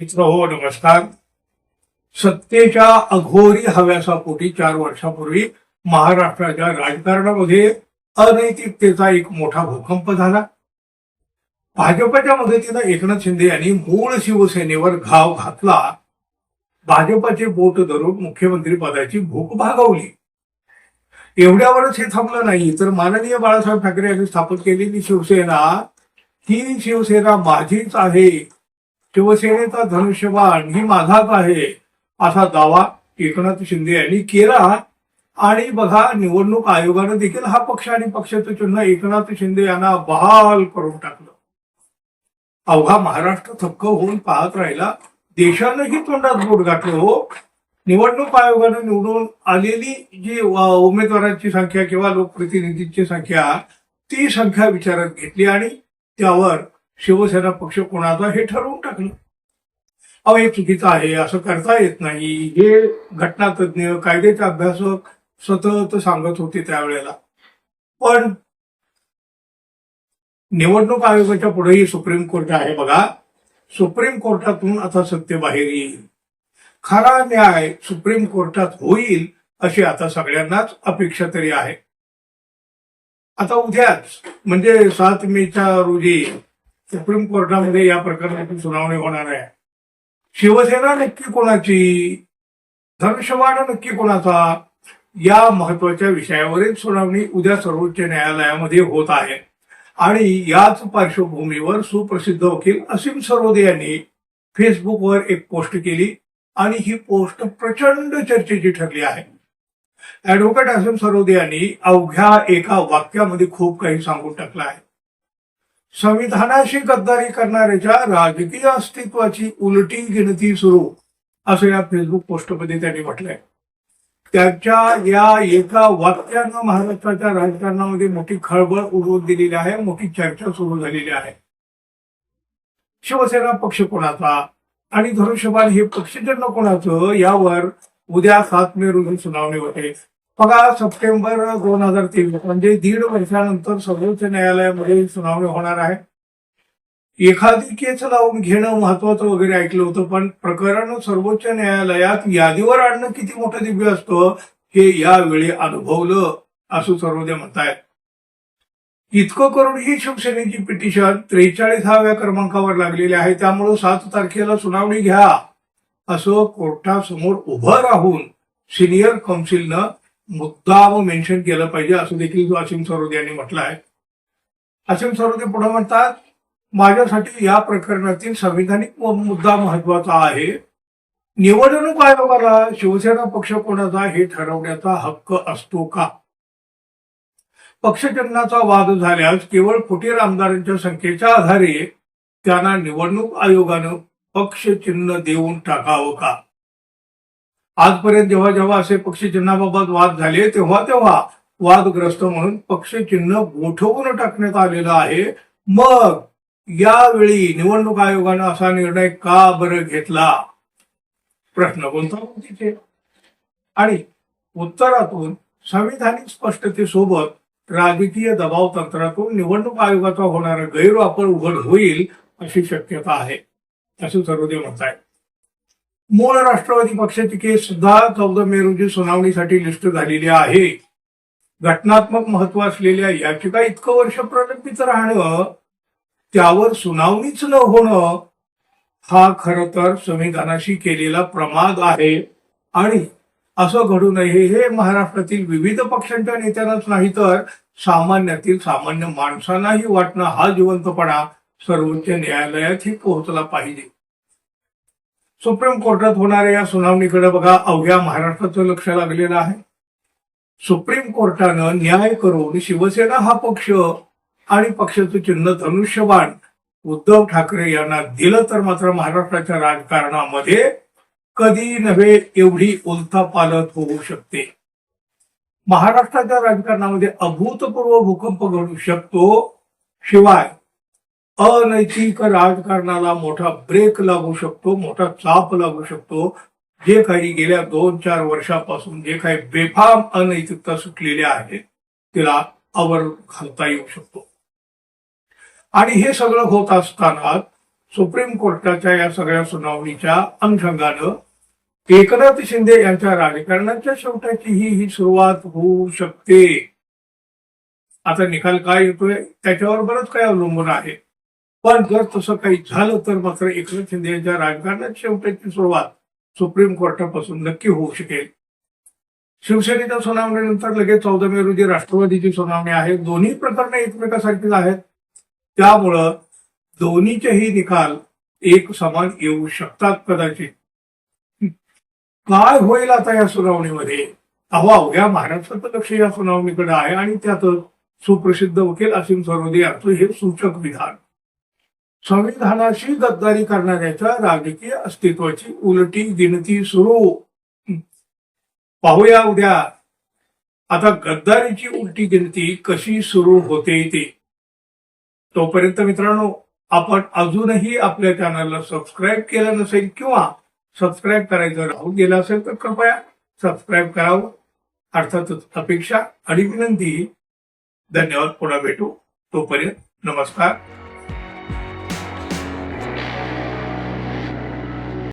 मित्र हो नमस्कार. सत्तेच्या अघोरी हव्यासापोटी चार वर्षापूर्वी महाराष्ट्राच्या राजकारणामध्ये अनैतिकतेचा एक मोठा भूकंप झाला. भाजपच्या मदतीनं एकनाथ शिंदे यांनी मूळ शिवसेनेवर घाव घातला. भाजपचे बोट धरून मुख्यमंत्री पदाची भूक भागवली. एवढ्यावरच हे थांबलं नाही तर माननीय बाळासाहेब ठाकरे यांनी स्थापन केलेली शिवसेना ही शिवसेना माझीच आहे. शिवसेनेचा धनुष्यबाण ही माझाच आहे असा दावा एकनाथ शिंदे यांनी केला. आणि बघा निवडणूक आयोगानं देखील हा पक्ष आणि पक्षाचं चिन्ह एकनाथ शिंदे यांना बहाल करून टाकलं. अवघा महाराष्ट्र थक्क होऊन पाहत राहिला. देशानंही तोंडात बोट घातलं हो. निवडणूक आयोगानं निवडून आलेली जी उमेदवारांची संख्या किंवा लोकप्रतिनिधींची संख्या ती संख्या विचारात घेतली आणि त्यावर शिवसेना पक्ष कोणाचा हे ठरवून टाकलं. अहो हे चुकीचं आहे असं करता येत नाही. हे घटनातज्ञ कायद्याचे अभ्यासक सतत सांगत होते त्यावेळेला. पण निवडणूक आयोगाच्या पुढेही सुप्रीम कोर्ट आहे बघा. सुप्रीम कोर्टातून आता सत्य बाहेर येईल. खरा न्याय सुप्रीम कोर्टात होईल अशी आता सगळ्यांनाच अपेक्षा तरी आहे. आता उद्याच म्हणजे सात मेच्या रोजी सुप्रीम कोर्टामध्ये या प्रकरणाची सुनावणी होणार आहे. शिवसेना नक्की कोणाची? धनुष्यबाण नक्की कोणाचा? या महत्त्वाच्या विषयावरील सुनावणी उद्या सर्वोच्च न्यायालयामध्ये होत आहे. आणि याच पार्श्वभूमीवर सुप्रसिद्ध वकील असीम सरोदे यांनी फेसबुकवर एक पोस्ट केली आणि ही पोस्ट प्रचंड चर्चेची ठरली आहे. ऍडव्होकेट असीम सरोदे यांनी अवघ्या एका वाक्यामध्ये खूप काही सांगून टाकलं आहे. संविधानाशी गद्दारी करणाऱ्याच्या राजकीय अस्तित्वाची उलटी गिनती सुरू असं या फेसबुक पोस्टमध्ये त्यांनी म्हटलंय. त्याच्या या एका वाक्यानं महाराष्ट्राच्या राजकारणामध्ये मोठी खळबळ उडवून दिलेली आहे मोठी चर्चा सुरू झालेली आहे. शिवसेना पक्ष कोणाचा आणि धनुष्यबाण हे पक्षचिन्ह कोणाचं यावर उद्या सात मे रोजी सुनावणी होते. बघा सप्टेंबर दोन हजार तेवीस म्हणजे दीड वर्षानंतर सर्वोच्च न्यायालयामध्ये सुनावणी होणार आहे. एखादी केस लावून घेणं महत्वाचं वगैरे ऐकलं होतं पण प्रकरण सर्वोच्च न्यायालयात यादीवर आणणं किती मोठं दिव्य असतं हे यावेळी अनुभवलं असं सर्वोदय म्हणतायत. इतकं करून ही शिवसेनेची पिटिशन त्रेचाळीसाव्या क्रमांकावर लागलेली आहे त्यामुळं सात तारखेला सुनावणी घ्या असं कोर्टासमोर उभं राहून सिनियर काउन्सिलनं मुद्दाम मेन्शन केलं पाहिजे असं देखील असीम सरोदे यांनी म्हटलं आहे असीम सरोदे पुढे म्हणतात माझ्यासाठी या प्रकरणातील संविधानिक मुद्दा महत्त्वाचा आहे. निवडणूक आयोगाला शिवसेना पक्ष कोणाचा हे ठरवण्याचा हक्क असतो का? पक्षचिन्हाचा वाद झाल्यास केवळ फुटीर आमदारांच्या संख्येच्या आधारे त्यांना निवडणूक आयोगानं पक्षचिन्ह देऊन टाकावं का? आजपर्यंत जेव्हा जेव्हा असे पक्षचिन्हाबाबत वाद झाले तेव्हा तेव्हा वादग्रस्त म्हणून पक्षचिन्ह गोठवून टाकण्यात आलेलं आहे. मग यावेळी निवडणूक आयोगानं असा निर्णय का बरं घेतला? प्रश्न गुंतागुंतीचे आणि उत्तरातून संविधानिक स्पष्टतेसोबत राजकीय दबाव तंत्रातून निवडणूक आयोगाचा होणारा गैरवापर उघड होईल अशी शक्यता आहे. असं सर्वदेव म्हणतायत. मूळ राष्ट्रवादी पक्षाची सुद्धा चौदा मे रोजी सुनावणीसाठी लिस्ट झालेली आहे. घटनात्मक महत्त्व असलेल्या याचिका इतकं वर्ष प्रलंबित राहणं त्यावर सुनावणीच न होणं हा खर तर संविधानाशी केलेला प्रमाद आहे. आणि असं घडू नये हे महाराष्ट्रातील विविध पक्षांच्या नेत्यांनाच नाही तर सामान्यातील सामान्य माणसांनाही वाटणं हा जिवंतपणा सर्वोच्च न्यायालयातही पोहोचला पाहिजे. सुप्रीम कोर्टात होणाऱ्या या सुनावणीकडे बघा अवघ्या महाराष्ट्राचं लक्ष लागलेलं आहे. सुप्रीम कोर्टानं न्याय करून शिवसेना हा पक्ष आणि पक्षाचं चिन्ह धनुष्यबाण उद्धव ठाकरे यांना दिलं तर मात्र महाराष्ट्राच्या राजकारणामध्ये कधी नव्हे एवढी उलथापालथ होऊ शकते. महाराष्ट्राच्या राजकारणामध्ये अभूतपूर्व भूकंप घडू शकतो. शिवाय अनैतिक राजकारणाला मोठा ब्रेक लागू शकतो मोठा चाप लागू शकतो. जे काही गेल्या दोन चार वर्षापासून जे काही बेफाम अनैतिकता सुटलेल्या आहेत तिला आवर घालता येऊ शकतो. आणि हे सगळं होत असताना सुप्रीम कोर्टाच्या या सगळ्या सुनावणीच्या अनुषंगानं एकनाथ शिंदे यांच्या राजकारणाच्या शेवटाची ही ही सुरुवात होऊ शकते. आता निकाल काय येतोय त्याच्यावर बरंच काय अवलंबून आहे. पण जर तसं काही झालं तर मात्र एकनाथ शिंदे यांच्या राजकारणात शेवट्याची सुरुवात सुप्रीम कोर्टापासून नक्की होऊ शकेल. शिवसेनेच्या सुनावणीनंतर लगेच चौदा मे रोजी राष्ट्रवादीची सुनावणी आहे. दोन्ही प्रकरणं एकमेकासारखीच आहेत. त्यामुळं दोन्हीचेही निकाल एक समान येऊ शकतात कदाचित. काय होईल आता या सुनावणीमध्ये? अहो अवघ्या महाराष्ट्राचं लक्ष या सुनावणीकडे आहे आणि त्यात सुप्रसिद्ध वकील असीम सरोदे यांचं हे सूचक विधान. संविधानाशी गद्दारी करणाऱ्याच्या राजकीय अस्तित्वाची उलटी गिनती सुरू. पाहूया उद्या. आता गद्दारीची उलटी गिनती कशी सुरू होते ते. तोपर्यंत मित्रांनो आपण अजूनही आपल्या चॅनलला सबस्क्राईब केलं नसेल किंवा सबस्क्राईब करायचं राहून गेलं असेल तर कृपया सबस्क्राईब करावं. अर्थातच अपेक्षा आणि विनंती. धन्यवाद. पुन्हा भेटू. तोपर्यंत नमस्कार.